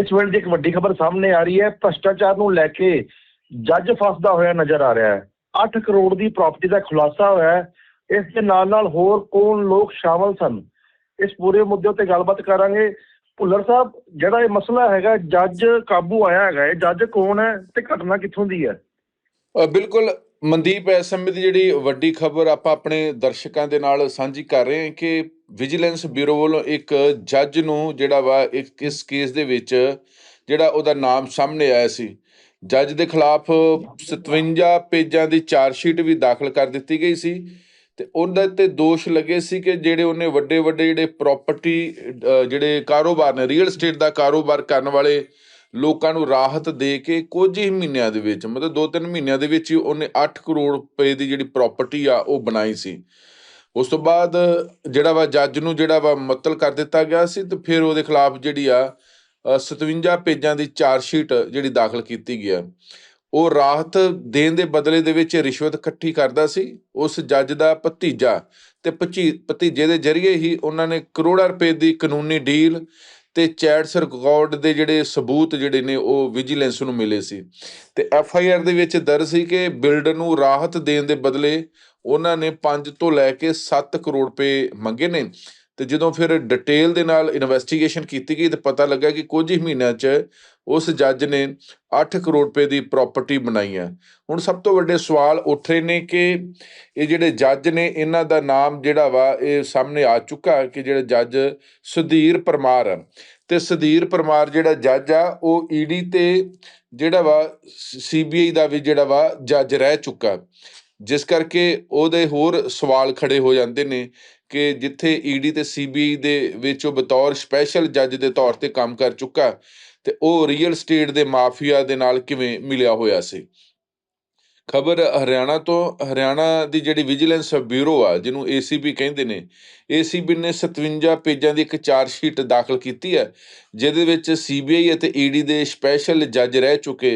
ਇਸ ਵੇਲੇ ਦੀ ਇੱਕ ਵੱਡੀ ਖਬਰ ਸਾਹਮਣੇ ਆ ਰਹੀ ਹੈ। ਭ੍ਰਸ਼ਟਾਚਾਰ ਨੂੰ ਲੈ ਕੇ ਜੱਜ ਫਸਦਾ ਹੋਇਆ ਨਜ਼ਰ ਆ ਰਿਹਾ ਹੈ। 8 ਕਰੋੜ ਦੀ ਪ੍ਰਾਪਰਟੀ ਦਾ ਖੁਲਾਸਾ ਹੋਇਆ ਹੈ। ਇਸ ਦੇ ਨਾਲ ਨਾਲ ਹੋਰ ਕੌਣ ਲੋਕ ਸ਼ਾਮਲ ਸਨ? ਇਸ ਪੂਰੇ ਮੁੱਦੇ ਉੱਤੇ ਗੱਲਬਾਤ ਕਰਾਂਗੇ। ਭੁੱਲਰ ਸਾਹਿਬ, ਜਿਹੜਾ ਇਹ ਮਸਲਾ ਹੈਗਾ, ਜੱਜ ਕਾਬੂ ਆਇਆ ਹੈਗਾ। ਇਹ ਜੱਜ ਕੌਣ ਹੈ ਤੇ ਘਟਨਾ ਕਿੱਥੋਂ ਦੀ ਹੈ? ਬਿਲਕੁਲ ਮਨਦੀਪ, ਇਸ ਸਮੇਂ ਦੀ ਜਿਹੜੀ ਵੱਡੀ ਖਬਰ ਆਪਾਂ ਆਪਣੇ ਦਰਸ਼ਕਾਂ ਦੇ ਨਾਲ ਸਾਂਝੀ ਕਰ ਰਹੇ ਹਾਂ ਕਿ ਵਿਜੀਲੈਂਸ ਬਿਊਰੋ ਵੱਲੋਂ ਇੱਕ ਜੱਜ ਨੂੰ ਜਿਹੜਾ ਵਾ, ਇੱਕ ਇਸ ਕੇਸ ਦੇ ਵਿੱਚ ਜਿਹੜਾ ਉਹਦਾ ਨਾਮ ਸਾਹਮਣੇ ਆਇਆ ਸੀ। ਜੱਜ ਦੇ ਖਿਲਾਫ 57 ਪੇਜਾਂ ਦੀ ਚਾਰਜ ਸ਼ੀਟ ਵੀ ਦਾਖਲ ਕਰ ਦਿੱਤੀ ਗਈ ਸੀ ਤੇ ਉਹਨਾਂ ਤੇ ਦੋਸ਼ ਲੱਗੇ ਸੀ ਕਿ ਜਿਹੜੇ ਉਹਨੇ ਵੱਡੇ ਵੱਡੇ ਜਿਹੜੇ ਪ੍ਰਾਪਰਟੀ ਜਿਹੜੇ ਕਾਰੋਬਾਰ ਨੇ ਰੀਅਲ ਸਟੇਟ ਦਾ ਕਾਰੋਬਾਰ ਕਰਨ ਵਾਲੇ ਲੋਕਾਂ ਨੂੰ ਰਾਹਤ ਦੇ ਕੇ ਕੁਝ ਹੀ ਮਹੀਨਿਆਂ ਦੇ ਵਿੱਚ ਮਤਲਬ 2-3 ਮਹੀਨਿਆਂ ਦੇ ਵਿੱਚ ਹੀ ਉਹਨੇ 8 ਕਰੋੜ ਰੁਪਏ ਦੀ ਜਿਹੜੀ ਪ੍ਰਾਪਰਟੀ ਆ ਉਹ ਬਣਾਈ ਸੀ। ਉਸ ਤੋਂ ਬਾਅਦ ਜਿਹੜਾ ਵਾ ਜੱਜ ਨੂੰ ਜਿਹੜਾ ਵਾ ਮੁਅੱਤਲ ਕਰ ਦਿੱਤਾ ਗਿਆ ਸੀ ਤੇ ਫਿਰ ਉਹਦੇ ਖਿਲਾਫ ਜਿਹੜੀ ਆ ਅ, 57 ਪੇਜਾਂ ਦੀ ਚਾਰਜ ਸ਼ੀਟ ਜਿਹੜੀ ਦਾਖਲ ਕੀਤੀ ਗਈ ਆ। ਉਹ ਰਾਹਤ ਦੇਣ ਦੇ ਬਦਲੇ ਦੇ ਵਿੱਚ ਰਿਸ਼ਵਤ ਇਕੱਠੀ ਕਰਦਾ ਸੀ। ਉਸ ਜੱਜ ਦਾ ਭਤੀਜਾ ਤੇ ਭਚੀ- ਭਤੀਜੇ ਦੇ ਜ਼ਰੀਏ ਹੀ ਉਹਨਾਂ ਨੇ ਕਰੋੜਾਂ ਰੁਪਏ ਦੀ ਕਾਨੂੰਨੀ ਡੀਲ ਤੇ ਚੈਟਸ ਰਿਕਾਰਡ ਦੇ ਜਿਹੜੇ ਸਬੂਤ ਜਿਹੜੇ ਨੇ, ਉਹ ਵਿਜੀਲੈਂਸ ਨੂੰ ਮਿਲੇ ਸੀ। ਤੇ ਐਫ ਆਈ ਆਰ ਦੇ ਵਿੱਚ ਦਰਜ ਸੀ ਕਿ ਬਿਲਡਰ ਨੂੰ ਰਾਹਤ ਦੇਣ ਦੇ ਬਦਲੇ ਉਹਨਾਂ ਨੇ 5 ਤੋਂ ਲੈ ਕੇ 7 ਕਰੋੜ ਰੁਪਏ ਮੰਗੇ ਨੇ। ਤੇ ਜਦੋਂ ਫਿਰ ਡਿਟੇਲ ਦੇ ਨਾਲ ਇਨਵੈਸਟੀਗੇਸ਼ਨ ਕੀਤੀ ਗਈ ਤੇ ਪਤਾ ਲੱਗਾ ਕਿ ਕੁਝ ਹੀ ਮਹੀਨਿਆਂ 'ਚ ਉਸ ਜੱਜ ਨੇ 8 ਕਰੋੜ ਰੁਪਏ ਦੀ ਪ੍ਰਾਪਰਟੀ ਬਣਾਈ ਹੈ। ਹੁਣ ਸਭ ਤੋਂ ਵੱਡੇ ਸਵਾਲ ਉੱਠ ਰਹੇ ਨੇ ਕਿ ਇਹ ਜਿਹੜੇ ਜੱਜ ਨੇ, ਇਹਨਾਂ ਦਾ ਨਾਮ ਜਿਹੜਾ ਵਾ, ਇਹ ਸਾਹਮਣੇ ਆ ਚੁੱਕਾ ਕਿ ਜਿਹੜਾ ਜੱਜ ਸੁਧੀਰ ਪਰਮਾਰ ਆ ਤੇ ਸੁਧੀਰ ਪਰਮਾਰ ਜਿਹੜਾ ਜੱਜ ਆ, ਉਹ ਈਡੀ ਤੇ ਜਿਹੜਾ ਵਾ ਸੀਬੀਆਈ ਦਾ ਵੀ ਜਿਹੜਾ ਵਾ ਜੱਜ ਰਹਿ ਚੁੱਕਾ। ਜਿਸ ਕਰਕੇ ਉਹਦੇ ਹੋਰ ਸਵਾਲ ਖੜੇ ਹੋ ਜਾਂਦੇ ਨੇ ਕਿ ਜਿੱਥੇ ਈਡੀ ਤੇ ਸੀਬੀਆਈ ਦੇ ਵਿੱਚ ਉਹ ਬਤੌਰ ਸਪੈਸ਼ਲ ਜੱਜ ਦੇ ਤੌਰ ਤੇ ਕੰਮ ਕਰ ਚੁੱਕਾ, ਤੇ ਉਹ ਰੀਅਲ ਸਟੇਟ ਦੇ ਮਾਫੀਆ ਦੇ ਨਾਲ ਕਿਵੇਂ ਮਿਲਿਆ ਹੋਇਆ ਸੀ? ਖਬਰ ਹਰਿਆਣਾ ਤੋਂ, ਹਰਿਆਣਾ ਦੀ ਜਿਹੜੀ ਵਿਜੀਲੈਂਸ ਬਿਊਰੋ ਆ, ਜਿਹਨੂੰ ਏਸੀਬੀ ਕਹਿੰਦੇ ਨੇ ਏਸੀਬੀ ਨੇ 57 ਪੇਜਾਂ ਦੀ ਇੱਕ ਚਾਰਜ ਸ਼ੀਟ ਦਾਖਲ ਕੀਤੀ ਹੈ, ਜਿਹਦੇ ਵਿੱਚ ਸੀਬੀਆਈ ਅਤੇ ਈਡੀ ਦੇ ਸਪੈਸ਼ਲ ਜੱਜ ਰਹਿ ਚੁੱਕੇ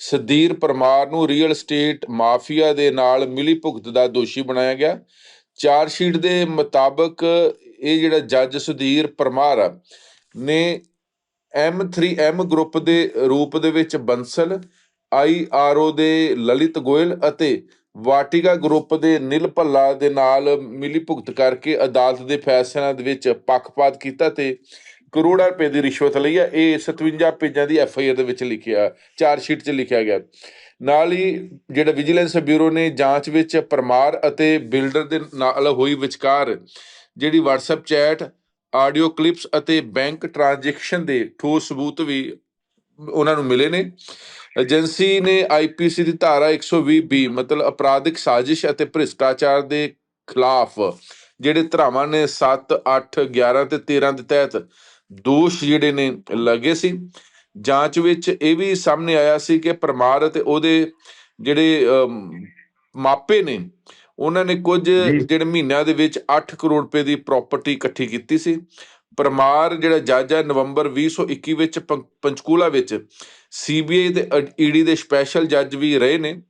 ਸਦੀਰ ਪਰਮਾਰ ਨੂੰ ਰੀਅਲ ਸਟੇਟ ਮਾਫੀਆ ਦੇ ਨਾਲ ਮਿਲੀ ਭੁਗਤ ਦਾ ਦੋਸ਼ੀ ਬਣਾਇਆ ਗਿਆ। ਚਾਰਜ ਸ਼ੀਟ ਦੇ ਮੁਤਾਬਕ ਇਹ ਜਿਹੜਾ ਜੱਜ ਸੁਧੀਰ ਪਰਮਾਰ ਆ, ਨੇ M3M ਗਰੁੱਪ ਦੇ ਰੂਪ ਦੇ ਵਿੱਚ ਬੰਸਲ ਆਈਆਰਓ ਦੇ ਲਲਿਤ ਗੋਇਲ ਅਤੇ ਵਾਟਿਕਾ ਗਰੁੱਪ ਦੇ ਨਿਲ ਭੱਲਾ ਦੇ ਨਾਲ ਮਿਲੀ ਭੁਗਤ ਕਰਕੇ ਅਦਾਲਤ ਦੇ ਫੈਸਲਿਆਂ ਦੇ ਵਿੱਚ ਪੱਖਪਾਤ ਕੀਤਾ ਤੇ ਕਰੋੜਾਂ ਰੁਪਏ ਦੀ ਰਿਸ਼ਵਤ ਲਈ ਹੈ ਇਹ 57 ਪੇਜਾਂ ਦੀ ਐਫ ਆਈ ਆਰ ਦੇ ਵਿੱਚ ਲਿਖਿਆ ਚਾਰਜ ਸ਼ੀਟ 'ਚ ਲਿਖਿਆ ਗਿਆ। ਨਾਲ ਹੀ ਜਿਹੜਾ ਵਿਜੀਲੈਂਸ ਬਿਊਰੋ ਨੇ ਜਾਂਚ ਵਿੱਚ ਪਰਮਾਰ ਅਤੇ ਬਿਲਡਰ ਦੇ ਨਾਲ ਹੋਈ ਵਿਚਕਾਰ ਜਿਹੜੀ WhatsApp ਚੈਟ, ਆਡੀਓ ਕਲਿੱਪਸ ਅਤੇ ਬੈਂਕ ਟ੍ਰਾਂਜੈਕਸ਼ਨ ਦੇ ਠੋਸ ਸਬੂਤ ਵੀ ਉਹਨਾਂ ਨੂੰ ਮਿਲੇ ਨੇ। ਏਜੰਸੀ ਨੇ ਆਈਪੀਸੀ ਦੀ ਧਾਰਾ 120 ਬੀ ਮਤਲਬ ਅਪਰਾਧਿਕ ਸਾਜ਼ਿਸ਼ ਅਤੇ ਭ੍ਰਿਸ਼ਟਾਚਾਰ ਦੇ ਖਿਲਾਫ ਜਿਹੜੇ ਧਰਾਵਾਂ ਨੇ 7 8 11 ਤੇ 13 ਦੇ ਤਹਿਤ ਦੋਸ਼ ਜਿਹੜੇ ਨੇ ਲੱਗੇ ਸੀ। ਜਾਂਚ ਵਿੱਚ ਇਹ ਵੀ ਸਾਹਮਣੇ ਆਇਆ ਸੀ ਕਿ ਪਰਮਾਰ ਅਤੇ ਉਹਦੇ ਜਿਹੜੇ ਮਾਪੇ ਨੇ ਉਹਨਾਂ ਨੇ ਕੁਝ ਜਿਹੜੇ ਮਹੀਨਿਆਂ ਦੇ ਵਿੱਚ 8 ਕਰੋੜ ਰੁਪਏ ਦੀ ਪ੍ਰਾਪਰਟੀ ਇਕੱਠੀ ਕੀਤੀ ਸੀ। ਪਰਮਾਰ ਜਿਹੜਾ ਜੱਜ ਹੈ ਨਵੰਬਰ 2021 ਵਿੱਚ ਪੰਚਕੂਲਾ ਵਿੱਚ ਸੀਬੀਆਈ ਤੇ ਈਡੀ ਦੇ ਸਪੈਸ਼ਲ ਜੱਜ ਵੀ ਰਹੇ ਨੇ।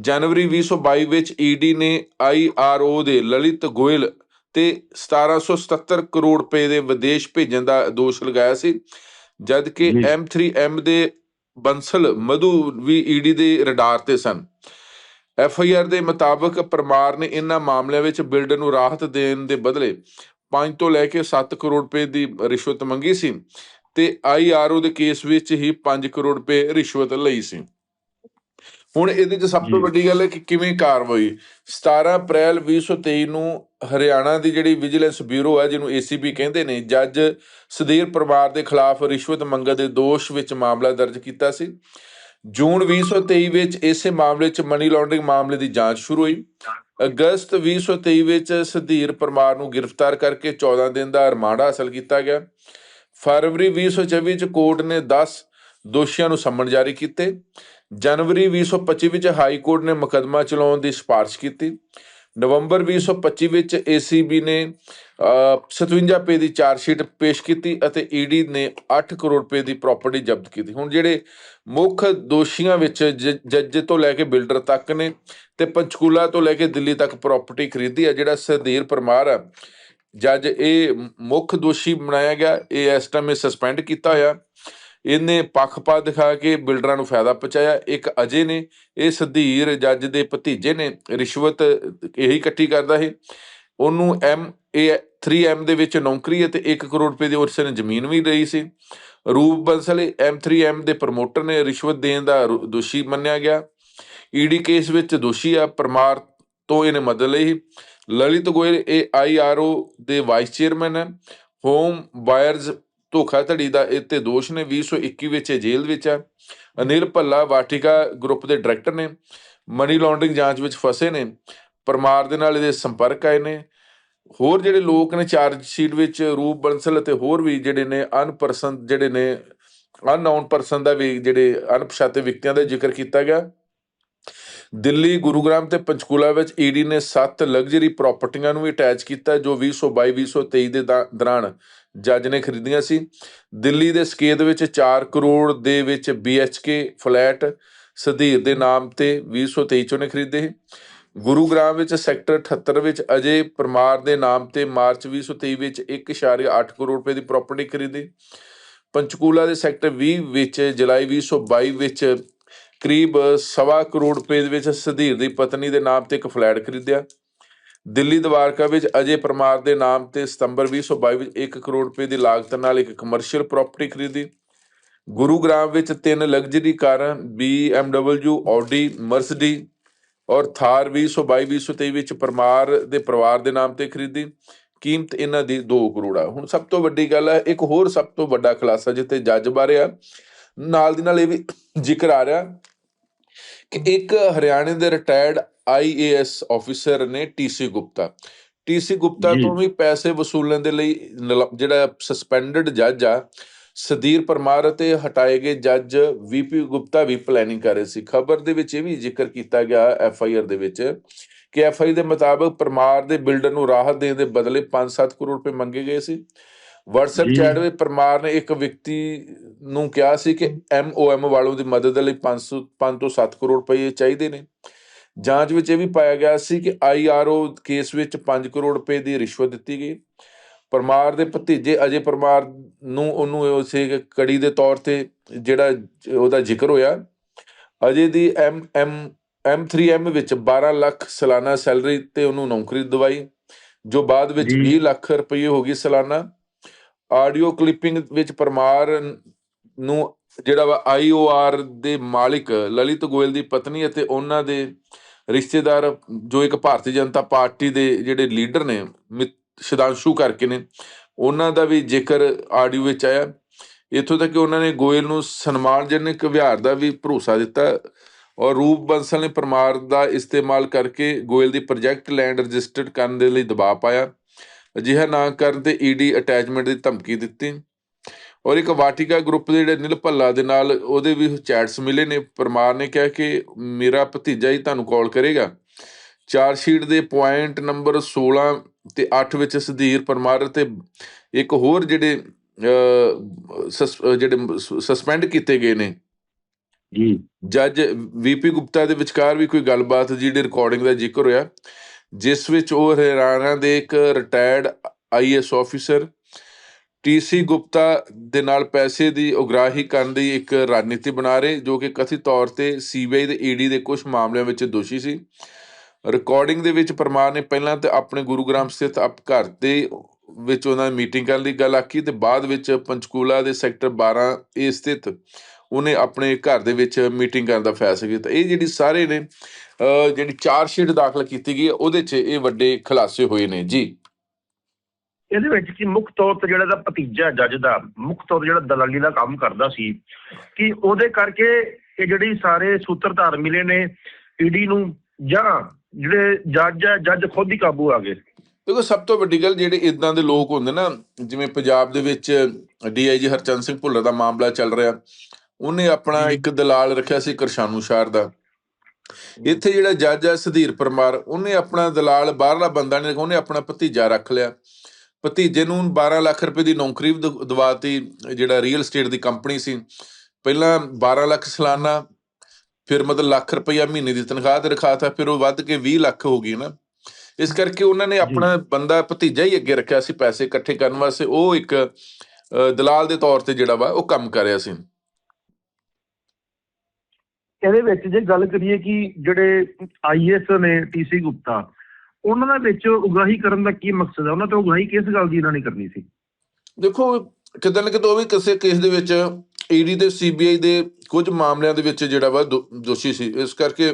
ਜਨਵਰੀ 2022 ਵਿੱਚ ਈਡੀ ਨੇ ਆਈਆਰਓ ਦੇ ਲਲਿਤ ਗੋਇਲ ਤੇ 1777 ਕਰੋੜ ਰੁਪਏ ਦੇ ਵਿਦੇਸ਼ ਭੇਜਣ ਦਾ ਦੋਸ਼ ਲਗਾਇਆ ਸੀ। ਜਦ ਕਿ ਜੀ। M3M ਦੇ ਬੰਸਲ ਮਧੂ ਵੀ ਈਡੀ ਦੇ ਰਡਾਰ ਤੇ ਸਨ। ਐਫ ਆਈ ਆਰ ਦੇ ਮੁਤਾਬਕ ਪਰਮਾਰ ਨੇ ਇਹਨਾਂ ਮਾਮਲਿਆਂ ਵਿੱਚ ਬਿਲਡਰ ਨੂੰ ਰਾਹਤ ਦੇਣ ਦੇ ਬਦਲੇ 5 ਤੋਂ ਲੈ ਕੇ 7 ਕਰੋੜ ਰੁਪਏ ਦੀ ਰਿਸ਼ਵਤ ਮੰਗੀ ਸੀ। ਤੇ ਆਈ ਆਰ ਓ ਦੇ ਕੇਸ ਵਿੱਚ ਹੀ 5 ਕਰੋੜ ਰੁਪਏ ਰਿਸ਼ਵਤ ਲਈ ਸੀ। ਹੁਣ ਇਹਦੇ ਚ ਸਭ ਤੋਂ। ਵੱਡੀ ਗੱਲ ਹੈ ਕਿ ਕਿਵੇਂ ਕਾਰਵਾਈ? 17 ਅਪ੍ਰੈਲ 2023 ਨੂੰ ਹਰਿਆਣਾ ਦੀ ਜਿਹੜੀ ਵਿਜੀਲੈਂਸ ਬਿਊਰੋ ਹੈ ਜਿਹਨੂੰ ਏਸੀਬੀ ਕਹਿੰਦੇ ਨੇ ਜੱਜ ਸੁਧੀਰ ਪਰਿਵਾਰ ਦੇ ਖਿਲਾਫ ਰਿਸ਼ਵਤ ਮੰਗਣ ਦੇ ਦੋਸ਼ ਵਿੱਚ ਮਾਮਲਾ ਦਰਜ ਕੀਤਾ ਸੀ। ਜੂਨ 2023 ਵਿੱਚ ਇਸੇ ਮਾਮਲੇ 'ਚ ਮਨੀ ਲਾਂਡਰਿੰਗ ਮਾਮਲੇ ਦੀ ਜਾਂਚ ਸ਼ੁਰੂ ਹੋਈ। ਅਗਸਤ 2023 ਵਿੱਚ ਸੁਧੀਰ ਪਰਮਾਰ ਨੂੰ ਗ੍ਰਿਫਤਾਰ ਕਰਕੇ 14 ਦਿਨ ਦਾ ਰਿਮਾਂਡ ਹਾਸਲ ਕੀਤਾ ਗਿਆ। ਫਰਵਰੀ 2024 ਚ ਕੋਰਟ ਨੇ 10 ਦੋਸ਼ੀਆਂ ਨੂੰ ਸੰਮਨ ਜਾਰੀ ਕੀਤੇ। ਜਨਵਰੀ 2025 ਵਿੱਚ ਹਾਈ ਕੋਰਟ ਨੇ ਮੁਕੱਦਮਾ ਚਲਾਉਣ ਦੀ ਸਿਫਾਰਿਸ਼ ਕੀਤੀ। ਨਵੰਬਰ 2025 ਵਿੱਚ ਏਸੀਬੀ ਨੇ ਅਹ, 57 ਪੇ ਦੀ ਚਾਰਜ ਸ਼ੀਟ ਪੇਸ਼ ਕੀਤੀ ਅਤੇ ਈਡੀ ਨੇ 8 ਕਰੋੜ ਰੁਪਏ ਦੀ ਪ੍ਰਾਪਰਟੀ ਜ਼ਬਤ ਕੀਤੀ। ਹੁਣ ਜਿਹੜੇ ਮੁੱਖ ਦੋਸ਼ੀਆਂ ਵਿੱਚ ਜ- ਜੱਜ ਤੋਂ ਲੈ ਕੇ ਬਿਲਡਰ ਤੱਕ ਨੇ ਤੇ ਪੰਚਕੂਲਾ ਤੋਂ ਲੈ ਕੇ ਦਿੱਲੀ ਤੱਕ ਪ੍ਰਾਪਰਟੀ ਖਰੀਦੀ ਹੈ ਜਿਹੜਾ ਸਰਦੀਰ ਪਰਮਾਰ ਆ ਜੱਜ, ਇਹ ਮੁੱਖ ਦੋਸ਼ੀ ਬਣਾਇਆ ਗਿਆ। ਇਹ ਇਸ ਟਾਈਮ ਸਸਪੈਂਡ ਕੀਤਾ ਹੋਇਆ। ਇਹਨੇ ਪੱਖਪਾਤ ਦਿਖਾ ਕੇ ਬਿਲਡਰਾਂ ਨੂੰ ਫਾਇਦਾ ਪਹੁੰਚਾਇਆ। ਇੱਕ ਅਜੇ ਨੇ, ਇਹ ਸਧੀਰ ਜੱਜ ਦੇ ਭਤੀਜੇ ਨੇ, ਰਿਸ਼ਵਤ ਇਹੀ ਇਕੱਠੀ ਕਰਦਾ ਹੈ ਉਹਨੂੰ ਐਮ ਏ 3M ਦੇ ਵਿੱਚ ਨੌਕਰੀ ਹੈ ਤੇ 1 ਕਰੋੜ ਰੁਪਏ ਦੀ ਉਸਨੇ ਜ਼ਮੀਨ ਵੀ ਲਈ ਸੀ। ਰੂਪ ਬੰਸਲ M3M ਦੇ ਪ੍ਰਮੋਟਰ ਨੇ ਰਿਸ਼ਵਤ ਦੇਣ ਦਾ ਰੂ- ਦੋਸ਼ੀ ਮੰਨਿਆ ਗਿਆ। ਈਡੀ ਕੇਸ ਵਿੱਚ ਦੋਸ਼ੀ ਆ, ਪਰਮਾਰ ਤੋਂ ਇਹਨੇ ਮਦਦ ਲਈ ਲਲਿਤ ਗੋਇਲ ਇਹ ਆਈਆਰਓ ਦੇ ਵਾਈਸ ਚੇਅਰਮੈਨ ਹੈ ਹੋਮ ਬਾਇਰਜ਼ ਧੋਖਾਧੜੀ ਦਾ ਇਹ ਤੇ ਦੋਸ਼ ਨੇ। 2021 ਵਿੱਚ ਇਹ ਜੇਲ੍ਹ ਵਿੱਚ ਹੈ। ਅਨਿਲ ਭੱਲਾ ਵਾਟਿਕਾ ਗਰੁੱਪ ਦੇ ਡਾਇਰੈਕਟਰ ਨੇ। ਮਨੀ ਲਾਂਡਰਿੰਗ ਜਾਂਚ ਵਿੱਚ ਫਸੇ ਨੇ। ਪਰਮਾਰ ਦੇ ਨਾਲ ਇਹਦੇ ਸੰਪਰਕ ਆਏ ਨੇ। ਹੋਰ ਜਿਹੜੇ ਲੋਕ ਨੇ ਚਾਰਜ ਸ਼ੀਟ ਵਿੱਚ, ਰੂਪ ਬੰਸਲ ਅਤੇ ਹੋਰ ਵੀ ਜਿਹੜੇ ਨੇ ਅਨਪਰਸਨ ਜਿਹੜੇ ਨੇ ਅਨਨੋਨ ਪਰਸਨ ਦਾ ਵੀ ਜਿਹੜੇ ਅਣਪਛਾਤੇ ਵਿਅਕਤੀਆਂ ਦਾ ਜ਼ਿਕਰ ਕੀਤਾ ਗਿਆ। ਦਿੱਲੀ ਗੁਰੂਗ੍ਰਾਮ ਤੇ ਪੰਚਕੂਲਾ ਵਿੱਚ ਈਡੀ ਨੇ 7 ਲਗਜ਼ਰੀ ਪ੍ਰਾਪਰਟੀਆਂ ਨੂੰ ਵੀ ਅਟੈਚ ਕੀਤਾ, ਜੋ 2022-2023 ਦੇ ਦਾ- ਦੌਰਾਨ ਜੱਜ ਨੇ ਖਰੀਦੀਆਂ ਸੀ। ਦਿੱਲੀ ਦੇ ਸਕੇਦ ਵਿੱਚ 4 ਕਰੋੜ ਦੇ ਵਿੱਚ BHK ਫਲੈਟ ਸਧੀਰ ਦੇ ਨਾਮ ਤੇ 2023 ਚ ਉਹਨੇ ਖਰੀਦੇ ਸੀ। ਗੁਰੂਗ੍ਰਾਮ ਵਿੱਚ ਸੈਕਟਰ 78 ਵਿੱਚ ਅਜੇ ਪਰਮਾਰ ਦੇ ਨਾਮ ਤੇ ਮਾਰਚ 2023 ਵਿੱਚ 1.8 ਕਰੋੜ ਰੁਪਏ ਦੀ ਪ੍ਰਾਪਰਟੀ ਖਰੀਦੀ। ਪੰਚਕੂਲਾ ਦੇ ਸੈਕਟਰ 20 ਵਿੱਚ ਜੁਲਾਈ 2022 ਵਿੱਚ ਕਰੀਬ ਸਵਾ ਕਰੋੜ ਰੁਪਏ ਦੇ ਵਿੱਚ ਸਧੀਰ ਦੀ ਪਤਨੀ ਦੇ ਨਾਮ ਤੇ ਇੱਕ ਫਲੈਟ ਖਰੀਦਿਆ। ਦਿੱਲੀ ਦਵਾਰਕਾ ਵਿੱਚ ਅਜੇ ਪਰਮਾਰ ਦੇ ਨਾਮ ਤੇ ਸਤੰਬਰ 2022 ਵਿੱਚ 1 ਕਰੋੜ ਰੁਪਏ ਦੀ ਲਾਗਤ ਨਾਲ ਇੱਕ ਕਮਰਸ਼ੀਅਲ ਪ੍ਰਾਪਰਟੀ ਖਰੀਦੀ। ਗੁਰੂਗ੍ਰਾਮ ਵਿੱਚ ਤਿੰਨ ਲਗਜ਼ਰੀ ਕਾਰਾਂ BMW Audi, Mercedes ਔਰ ਥਾਰ 2022-2023 ਵਿੱਚ ਪਰਮਾਰ ਦੇ ਪਰਿਵਾਰ ਦੇ ਨਾਮ ਤੇ ਖਰੀਦੀ। ਕੀਮਤ ਇਹਨਾਂ ਦੀ 2 ਕਰੋੜ ਆ। ਹੁਣ ਸਭ ਤੋਂ ਵੱਡੀ ਗੱਲ ਹੈ ਇੱਕ ਹੋਰ ਸਭ ਤੋਂ ਵੱਡਾ ਖੁਲਾਸਾ ਜਿੱਥੇ ਜੱਜ ਬਾਰੇ ਆ ਨਾਲ ਦੀ ਨਾਲ ਇਹ ਵੀ ਜ਼ਿਕਰ ਆ ਰਿਹਾ ਕਿ ਇੱਕ ਹਰਿਆਣੇ ਦੇ ਰਿਟਾਇਰਡ ਆਈਏਐਸ ਆਫੀਸਰ ਨੇ ਟੀਸੀ ਗੁਪਤਾ ਟੀਸੀ ਗੁਪਤਾ। ਤੋਂ ਵੀ ਪੈਸੇ ਵਸੂਲਣ ਦੇ ਲਈ ਜਿਹੜਾ ਸਸਪੈਂਡਡ ਜੱਜ ਆ ਸਦੀਰ ਪਰਮਾਰ ਅਤੇ ਹਟਾਏ ਗਏ ਜੱਜ ਵੀਪੀ ਗੁਪਤਾ ਵੀ ਪਲੈਨਿੰਗ ਕਰ ਰਹੇ ਸੀ। ਖਬਰ ਦੇ ਵਿੱਚ ਇਹ ਵੀ ਜ਼ਿਕਰ ਕੀਤਾ ਗਿਆ ਐਫਆਈਆਰ ਦੇ ਵਿੱਚ ਕਿ ਐਫਆਈ ਦੇ ਮੁਤਾਬਕ ਪਰਮਾਰ ਦੇ ਬਿਲਡਰ ਨੂੰ ਰਾਹਤ ਦੇਣ ਦੇ ਬਦਲੇ 5-7 ਕਰੋੜ ਰੁਪਏ ਮੰਗੇ ਗਏ ਸੀ। ਜੀ। ਚੈਟ ਵਿੱਚ ਪਰਮਾਰ ਨੇ ਇੱਕ ਵਿਅਕਤੀ ਨੂੰ ਕਿਹਾ ਸੀ ਕਿ ਐਮਓਐਮ ਵਾਲੋਂ ਦੀ ਮਦਦ ਲਈ 500 5 ਤੋਂ 7 ਕਰੋੜ ਰੁਪਏ ਚਾਹੀਦੇ ਨੇ ਜਾਂਚ ਵਿੱਚ ਇਹ ਵੀ ਪਾਇਆ ਗਿਆ ਸੀ ਕਿ ਆਈਆਰਓ ਕੇਸ ਵਿੱਚ 5 ਕਰੋੜ ਰੁਪਏ ਦੀ ਰਿਸ਼ਵਤ ਦਿੱਤੀ ਗਈ ਪਰਮਾਰ ਦੇ ਭਤੀਜੇ ਅਜੇ ਪਰਮਾਰ ਨੂੰ ਉਹਨੂੰ ਉਸੇ ਕੜੀ ਦੇ ਤੌਰ ਤੇ ਜਿਹੜਾ ਉਹਦਾ ਜ਼ਿਕਰ ਹੋਇਆ ਅਜੇ ਦੀ ਐਮ ਐਮ M3M ਵਿੱਚ 12 ਲੱਖ ਸਾਲਾਨਾ ਸੈਲਰੀ ਤੇ ਉਹਨੂੰ ਨੌਕਰੀ ਦਵਾਈ ਜੋ ਬਾਅਦ ਵਿੱਚ ਜੀ। 20 ਲੱਖ ਰੁਪਏ ਹੋ ਗਈ ਸਾਲਾਨਾ ਆਡੀਓ ਕਲਿੱਪਿੰਗ ਵਿੱਚ ਪਰਮਾਰ ਨੂੰ ਜਿਹੜਾ ਵਾ ਆਈਓਆਰ ਦੇ ਮਾਲਿਕ ਲਲਿਤ ਗੋਇਲ ਦੀ ਪਤਨੀ ਅਤੇ ਉਹਨਾਂ ਦੇ ਰਿਸ਼ਤੇਦਾਰ, ਜੋ ਇੱਕ ਭਾਰਤੀ ਜਨਤਾ ਪਾਰਟੀ ਦੇ ਜਿਹੜੇ ਲੀਡਰ ਨੇ, ਮਿਤ- ਸ਼ਦਾਂਸ਼ੂ ਕਰਕੇ ਨੇ, ਉਹਨਾਂ ਦਾ ਵੀ ਜ਼ਿਕਰ ਆਡੀਓ ਵਿੱਚ ਆਇਆ, ਇੱਥੋਂ ਤੱਕ ਕਿ ਉਹਨਾਂ ਨੇ ਗੋਇਲ ਨੂੰ ਸਨਮਾਨਜਨਕ ਵਿਹਾਰ ਦਾ ਵੀ ਭਰੋਸਾ ਦਿੱਤਾ ਔਰ ਰੂਪ ਬੰਸਲ ਨੇ ਪਰਮਾਰ ਦਾ ਇਸਤੇਮਾਲ ਕਰਕੇ ਗੋਇਲ ਦੀ ਪ੍ਰੋਜੈਕਟ ਲੈਂਡ ਰਜਿਸਟਰਡ ਕਰਨ ਦੇ ਲਈ ਦਬਾਅ ਪਾਇਆ। ਅਜਿਹਾ ਨਾ ਕਰਨ ਤੇ ਈਡੀ ਅਟੈਚਮੈਂਟ ਦੀ ਧਮਕੀ ਦਿੱਤੀ। ਔਰ ਇੱਕ ਵਾਟਿਕਾ ਗਰੁੱਪ ਦੇ ਜਿਹੜੇ ਨਿਲ ਭੱਲਾ ਦੇ ਨਾਲ ਉਹਦੇ ਵੀ ਚੈਟਸ ਮਿਲੇ ਨੇ। ਪਰਮਾਰ ਨੇ ਕਿਹਾ ਕਿ ਮੇਰਾ ਭਤੀਜਾ ਹੀ ਤੁਹਾਨੂੰ ਕਾਲ ਕਰੇਗਾ। ਚਾਰ ਸ਼ੀਟ ਦੇ ਪੁਆਇੰਟ ਨੰਬਰ 16 ਤੇ 8 ਵਿੱਚ ਸੁਧੀਰ ਪਰਮਾਰ ਤੇ ਇੱਕ ਹੋਰ ਜਿਹੜੇ ਜਿਹੜੇ ਸਸਪੈਂਡ ਕੀਤੇ ਗਏ ਨੇ। ਜੀ। ਜੱਜ ਵੀਪੀ ਗੁਪਤਾ ਦੇ ਵਿਚਕਾਰ ਵੀ ਕੋਈ ਗੱਲਬਾਤ ਜਿਹੜੀ ਰਿਕਾਰਡਿੰਗ ਦਾ ਜ਼ਿਕਰ ਹੋਇਆ। ਜਿਸ ਵਿੱਚ ਉਹ ਹਰਿਆਣਾ ਦੇ ਇੱਕ retired IAS officer TC Gupta ਦੇ ਨਾਲ ਪੈਸੇ ਦੀ ਉਗਰਾਹੀ ਕਰਨ ਦੀ ਇੱਕ ਰਣਨੀਤੀ ਬਣਾ ਰਹੇ ਜੋ ਕਿ ਕਥਿਤ ਤੌਰ ਤੇ ਸੀਬੀਆਈ ਤੇ ਈਡੀ ਦੇ ਕੁਝ ਮਾਮਲਿਆਂ ਵਿੱਚ ਦੋਸ਼ੀ ਸੀ। ਰਿਕਾਰਡਿੰਗ ਦੇ ਵਿੱਚ ਪਰਮਾਰ ਨੇ ਪਹਿਲਾਂ ਤੇ ਆਪਣੇ ਗੁਰੂਗ੍ਰਾਮ ਸਥਿਤ ਆਪ ਘਰ ਦੇ ਵਿੱਚ ਉਹਨਾਂ ਨੇ ਮੀਟਿੰਗ ਕਰਨ ਦੀ ਗੱਲ ਆਖੀ ਤੇ ਬਾਅਦ ਵਿੱਚ ਪੰਚਕੂਲਾ ਦੇ ਸੈਕਟਰ 12 ਏ ਸਥਿਤ ਉਹਨੇ ਆਪਣੇ ਘਰ ਦੇ ਵਿੱਚ ਮੀਟਿੰਗ ਕਰਨ ਦਾ ਫੈਸਲਾ ਕੀਤਾ। ਇਹ ਜਿਹੜੀ ਸਾਰੇ ਨੇ ਜਿਹੜੀ ਚਾਰ ਸ਼ੀਟ ਦਾਖਲ ਕੀਤੀ ਗਈ ਉਹਦੇ 'ਚ ਇਹ ਵੱਡੇ ਖੁਲਾਸੇ ਹੋਏ ਨੇ। ਜੀ। ਇਹਦੇ ਵਿੱਚ ਕੀ ਮੁੱਖ ਤੌਰ ਤੇ ਜਿਹੜਾ ਦਾ ਭਤੀਜਾ ਜੱਜ ਦਾ ਮੁੱਖ ਤੌਰ ਜਿਹੜਾ ਦਲਾਲੀ ਦਾ ਕੰਮ ਕਰਦਾ ਸੀ ਕਿ ਉਹਦੇ ਕਰਕੇ ਇਹ ਜਿਹੜੀ ਸਾਰੇ ਸੂਤਰਧਾਰ ਮਿਲੇ ਨੇ ਈਡੀ ਨੂੰ ਜਾਂ ਜਿਹੜੇ ਜੱਜ ਹੈ ਜੱਜ ਖੁਦ ਹੀ ਕਾਬੂ ਆ ਗਏ। ਦੇਖੋ ਸਭ ਤੋਂ ਵੱਡੀ ਗੱਲ ਜਿਹੜੇ ਇਦਾਂ ਦੇ ਲੋਕ ਹੁੰਦੇ ਨਾ ਜਿਵੇਂ ਪੰਜਾਬ ਦੇ ਵਿੱਚ ਡੀਆਈਜੀ ਹਰਚੰਦ ਸਿੰਘ ਭੁੱਲਰ ਦਾ ਮਾਮਲਾ ਚੱਲ ਰਿਹਾ ਉਹਨੇ ਆਪਣਾ। ਇੱਕ ਦਲਾਲ ਰੱਖਿਆ ਸੀ ਕਰਸ਼ਾਨੂ ਸ਼ਾਰ ਦਾ। ਇੱਥੇ ਜਿਹੜਾ ਜੱਜ ਹੈ ਸੁਧੀਰ ਪਰਮਾਰ ਉਹਨੇ ਆਪਣਾ ਦਲਾਲ ਬਾਹਰਲਾ ਬੰਦਾ ਨਹੀਂ ਰੱਖਿਆ ਉਹਨੇ ਆਪਣਾ ਭਤੀਜਾ ਰੱਖ ਲਿਆ। ਭਤੀਜੇ ਨੂੰ 12 ਲੱਖ ਰੁਪਏ ਦੀ ਨੌਕਰੀ ਵੀ ਦਵਾਤੀ ਜਿਹੜਾ ਰੀਅਲ ਏਸਟੇਟ ਦੀ ਕੰਪਨੀ ਸੀ। ਪਹਿਲਾਂ 12 ਲੱਖ ਸਾਲਾਨਾ ਫਿਰ ਮਤਲਬ ਲੱਖ ਰੁਪਈਆ ਮਹੀਨੇ ਦੀ ਤਨਖਾਹ ਤੇ ਰਖਾਤਾ ਫਿਰ ਉਹ ਵੱਧ ਕੇ 20 ਲੱਖ ਹੋ ਗਈ ਨਾ। ਇਸ ਕਰਕੇ ਉਹਨਾਂ ਨੇ ਆਪਣਾ ਬੰਦਾ ਭਤੀਜਾ ਹੀ ਅੱਗੇ ਰੱਖਿਆ ਸੀ ਪੈਸੇ ਇਕੱਠੇ ਕਰਨ ਵਾਸਤੇ। ਉਹ ਇੱਕ ਦਲਾਲ ਦੇ ਤੌਰ ਤੇ ਜਿਹੜਾ ਵਾ ਉਹ ਕੰਮ ਕਰ ਰਿਹਾ ਸੀ। ਇਹਦੇ ਵਿੱਚ ਜੇ ਗੱਲ ਕਰੀਏ ਕਿ ਜਿਹੜੇ ਆਈਐਸ ਨੇ ਟੀਸੀ ਗੁਪਤਾ, ਉਹਨਾਂ ਦਾ ਵਿੱਚ ਉਗਾਹੀ ਕਰਨ ਦਾ ਕੀ ਮਕਸਦ ਹੈ? ਉਹਨਾਂ ਤੋਂ ਉਗਾਹੀ ਕਿਸ ਗੱਲ ਦੀ ਇਹਨਾਂ ਨੇ ਕਰਨੀ ਸੀ? ਦੇਖੋ, ਕਿਤੇ ਨਾ ਕਿਤੇ ਉਹ ਵੀ ਕਿਸੇ ਕੇਸ ਦੇ ਵਿੱਚ ਈਡੀ ਤੇ ਸੀਬੀਆਈ ਦੇ ਕੁਝ ਮਾਮਲਿਆਂ ਦੇ ਵਿੱਚ ਜਿਹੜਾ ਵਾ ਦੋਸ਼ੀ ਸੀ। ਇਸ ਕਰਕੇ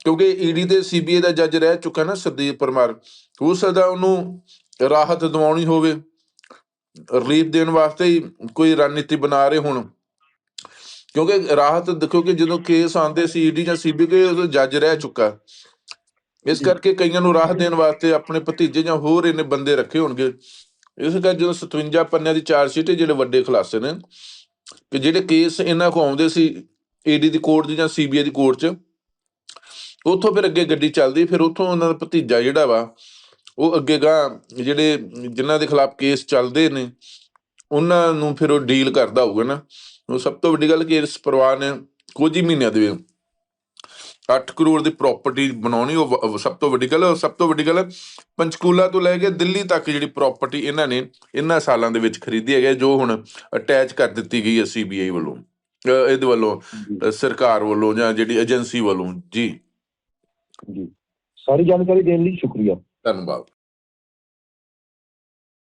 ਕਿਉਂਕਿ ਈਡੀ ਤੇ ਸੀਬੀਆਈ ਦਾ ਜੱਜ ਰਹਿ ਚੁੱਕਾ ਨਾ ਸਰਦੀਪ ਪਰਮਾਰ, ਹੋ ਸਕਦਾ ਉਹਨੂੰ ਰਾਹਤ ਦਿਵਾਉਣੀ ਹੋਵੇ, ਰਿਲੀਫ ਦੇਣ ਵਾਸਤੇ ਹੀ ਕੋਈ ਰਣਨੀਤੀ ਬਣਾ ਰਹੇ ਹੋਣ। ਕਿਉਂਕਿ ਰਾਹਤ ਦੇਖੋ ਕਿ ਜਦੋਂ ਕੇਸ ਆਉਂਦੇ ਸੀ ਈਡੀ ਜਾਂ ਸੀਬੀਆਈ ਉਹ ਜੱਜ ਰਹਿ ਚੁੱਕਾ। ਇਸ। ਕਰਕੇ ਕਈਆਂ ਨੂੰ ਰਾਹਤ ਦੇਣ ਵਾਸਤੇ ਆਪਣੇ ਭਤੀਜੇ ਜਾਂ ਹੋਰ ਇਹਨੇ ਬੰਦੇ ਰੱਖੇ ਹੋਣਗੇ। ਇਸ ਕਰਕੇ ਜਦੋਂ 57 ਪੰਨਿਆਂ ਦੀ ਚਾਰ ਸ਼ੀਟ ਜਿਹੜੇ ਵੱਡੇ ਖੁਲਾਸੇ ਨੇ ਕਿ ਜਿਹੜੇ ਕੇਸ ਇਹਨਾਂ ਕੋ ਆਉਂਦੇ ਸੀ ਈਡੀ ਦੀ ਕੋਰਟ 'ਚ ਜਾਂ ਸੀਬੀਆਈ ਦੀ ਕੋਰਟ 'ਚ ਉੱਥੋਂ ਫਿਰ ਅੱਗੇ ਗੱਡੀ ਚੱਲਦੀ ਫਿਰ ਉੱਥੋਂ ਉਹਨਾਂ ਦਾ ਭਤੀਜਾ ਜਿਹੜਾ ਵਾ ਉਹ ਅੱਗੇ ਗਾ ਜਿਹੜੇ ਜਿਨ੍ਹਾਂ ਦੇ ਖਿਲਾਫ ਕੇਸ ਚੱਲਦੇ ਨੇ ਉਹਨਾਂ ਨੂੰ ਫਿਰ ਉਹ ਡੀਲ ਕਰਦਾ ਹੋਊਗਾ ਨਾ। ਸਭ ਤੋਂ ਵੱਡੀ ਗੱਲ ਕਿ ਇਸ ਪਰਿਵਾਰ ਨੇ ਕੁਝ ਹੀ ਮਹੀਨਿਆਂ ਦੇ ਵਿੱਚ। 8 ਕਰੋੜ ਦੀ ਪ੍ਰਾਪਰਟੀ ਬਣਾਉਣੀ ਉਹ ਸਭ ਤੋਂ ਵੱਡੀ ਗੱਲ ਸਭ ਤੋਂ ਵੱਡੀ ਗੱਲ ਪੰਚਕੂਲਾ ਤੋਂ ਲੈ ਕੇ ਦਿੱਲੀ ਤੱਕ ਜਿਹੜੀ ਪ੍ਰਾਪਰਟੀ ਇਹਨਾਂ ਨੇ ਇਹਨਾਂ ਸਾਲਾਂ ਦੇ ਵਿੱਚ ਖਰੀਦੀ ਹੈਗੀ ਜੋ ਹੁਣ ਅਟੈਚ ਕਰ ਦਿੱਤੀ ਗਈ ਹੈ ਸੀਬੀਆਈ ਵੱਲੋਂ। ਇਹਦੇ ਵੱਲੋਂ ਸਰਕਾਰ ਵੱਲੋਂ ਜਾਂ ਜਿਹੜੀ ਏਜੰਸੀ ਵੱਲੋਂ। ਜੀ। ਜੀ। ਸਾਰੀ ਜਾਣਕਾਰੀ ਦੇਣ ਲਈ ਸ਼ੁਕਰੀਆ। ਧੰਨਵਾਦ।